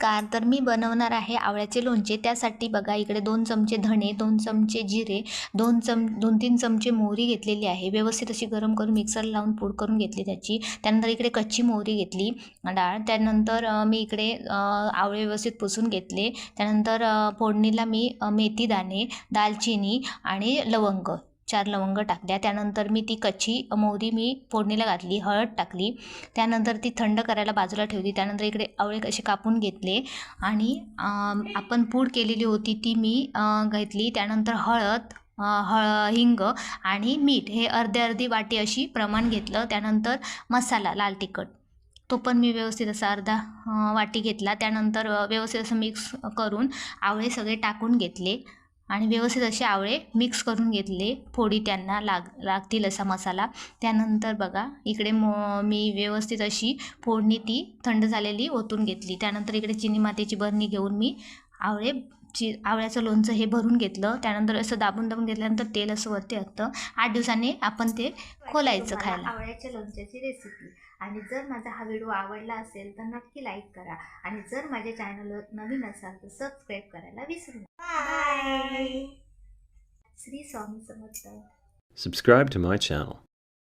नमस्कार तर मी बनवणार आहे आवळ्याचे लोणचे. त्यासाठी बघा इकडे दोन चमचे धणे दोन चमचे जिरे दोन चम दोन तीन चमचे मोहरी घेतलेली आहे. व्यवस्थित अशी गरम करून मिक्सर लावून पूड करून घेतली त्याची. त्यानंतर इकडे कच्ची मोहरी घेतली डाळ. त्यानंतर मी इकडे आवळे व्यवस्थित पुसून घेतले. त्यानंतर फोडणीला मी मेथी दाणे दालचिनी आणि लवंग. चार लवंग टाकल्या. त्यानंतर मी ती कच्ची मोहरी मी फोडणीला घातली हळद टाकली. त्यानंतर ती थंड करायला बाजूला ठेवली. त्यानंतर इकडे आवळे कसे कापून घेतले आणि आपण पूड केलेली होती ती मी घेतली. त्यानंतर हळद हळ हिंग आणि मीठ हे अर्धे अर्धी वाटी अशी प्रमाण घेतलं. त्यानंतर मसाला लाल तिखट. तो पण मी व्यवस्थित असा अर्धा वाटी घेतला. त्यानंतर व्यवस्थित असं मिक्स करून आवळे सगळे टाकून घेतले. आणि व्यवस्थित असे आवळे मिक्स करून घेतले. फोडी त्यांना लाग लागतील असा मसाला. त्यानंतर बघा इकडे मो मी व्यवस्थित अशी फोडणी ती थंड झालेली ओतून घेतली. त्यानंतर इकडे चिनी मातीची बरणी घेऊन मी आवळे ची आवळ्याचं लोणचं हे भरून घेतलं. त्यानंतर असं दाबून दाबून घेतल्यानंतर तेल असं वरती असतं आठ दिवसांनी आपण ते खोलायचं खायला. आवळ्याच्या लोणच्याची रेसिपी आणि जर माझा हा व्हिडिओ आवडला असेल तर नक्की लाईक करा. आणि जर माझ्या चॅनलवर नवीन असाल तर सबस्क्राईब करायला विसरू नका. श्री स्वामी समर्थ. Subscribe to my channel.